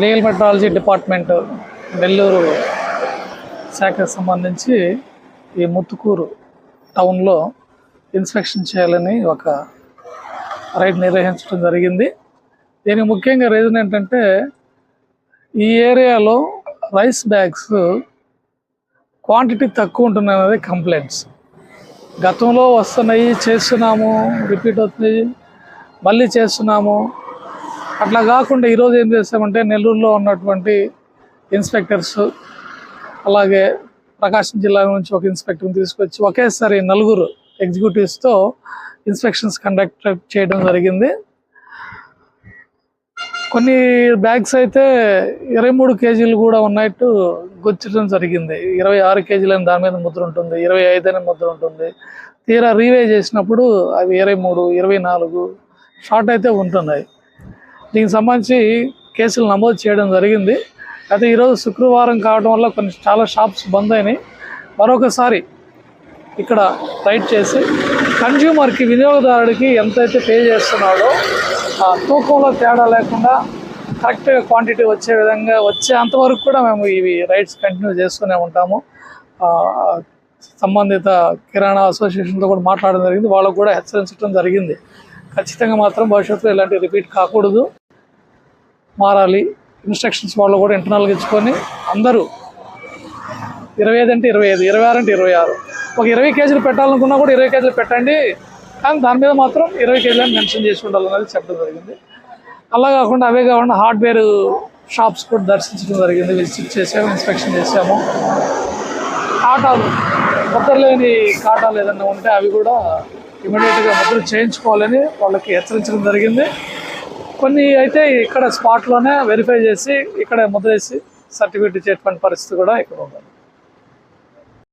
Legal metrology department Nellore శాఖకు సంబంధించి ఈ ముత్తుకూరు టౌన్లో ఇన్స్పెక్షన్ చేయాలని ఒక రైడ్ నిర్వహించడం జరిగింది. దీనికి ముఖ్యంగా రీజన్ ఏంటంటే ఈ ఏరియాలో రైస్ బ్యాగ్స్ క్వాంటిటీ తక్కువ ఉంటుంది అనేది కంప్లైంట్స్ గతంలో వస్తున్నాయి చేస్తున్నాము రిపీట్ అవుతుంది మళ్ళీ చేస్తున్నాము. అట్లా కాకుండా ఈరోజు ఏం చేస్తామంటే నెల్లూరులో ఉన్నటువంటి ఇన్స్పెక్టర్స్ అలాగే ప్రకాశం జిల్లా నుంచి ఒక ఇన్స్పెక్టర్ని తీసుకొచ్చి ఒకేసారి నలుగురు ఎగ్జిక్యూటివ్స్తో ఇన్స్పెక్షన్స్ కండక్ట్ చేయడం జరిగింది. కొన్ని బ్యాగ్స్ అయితే ఇరవై మూడు కేజీలు కూడా ఉన్నట్టు గుర్తించడం జరిగింది. ఇరవై ఆరు కేజీలని దాని మీద ముద్ర ఉంటుంది ఇరవై ఐదు అనే ముద్ర ఉంటుంది. తీరా రీవే చేసినప్పుడు అవి ఇరవై మూడు ఇరవై నాలుగు షార్ట్ అయితే ఉంటున్నాయి. దీనికి సంబంధించి కేసులు నమోదు చేయడం జరిగింది. అయితే ఈరోజు శుక్రవారం కావడం వల్ల కొన్ని చాలా షాప్స్ బంద్ అయినాయి. మరొకసారి ఇక్కడ రైట్ చేసి కన్జ్యూమర్కి వినియోగదారుడికి ఎంతైతే పే చేస్తున్నాడో ఆ తూకంలో తేడా లేకుండా కరెక్ట్గా క్వాంటిటీ వచ్చే విధంగా వచ్చే అంతవరకు కూడా మేము ఇవి రైట్స్ కంటిన్యూ చేస్తూనే ఉంటాము. సంబంధిత కిరాణా అసోసియేషన్తో కూడా మాట్లాడడం జరిగింది. వాళ్ళకు కూడా హెచ్చరించడం జరిగింది. ఖచ్చితంగా మాత్రం భవిష్యత్తులో ఇలాంటి రిపీట్ కాకూడదు. మారాలి. ఇన్స్ట్రక్షన్స్ వాళ్ళు కూడా ఇంటర్నల్గా ఇచ్చుకొని అందరూ ఇరవై ఐదు అంటే ఇరవై ఐదు ఇరవై ఆరు అంటే ఇరవై ఆరు. ఒక ఇరవై కేజీలు పెట్టాలనుకున్నా కూడా ఇరవై కేజీలు పెట్టండి. కానీ దాని మీద మాత్రం ఇరవై కేజీలని మెన్షన్ చేసి ఉండాలన్నది చెప్పడం జరిగింది. అలా కాకుండా అవే కాకుండా హార్డ్వేర్ షాప్స్ కూడా దర్శించడం జరిగింది. విజిట్ చేసాము ఇన్స్పెక్షన్ చేసాము. కాటాలు ముద్ర లేని కాటాలు ఏదైనా ఉంటే అవి కూడా ఇమీడియట్గా ముద్ర చేయించుకోవాలని వాళ్ళకి హెచ్చరించడం జరిగింది. కొన్ని అయితే ఇక్కడ స్పాట్లోనే వెరిఫై చేసి ఇక్కడ ముద్రేసి సర్టిఫికేట్ ఇచ్చేటువంటి పరిస్థితి కూడా ఇక్కడ ఉంది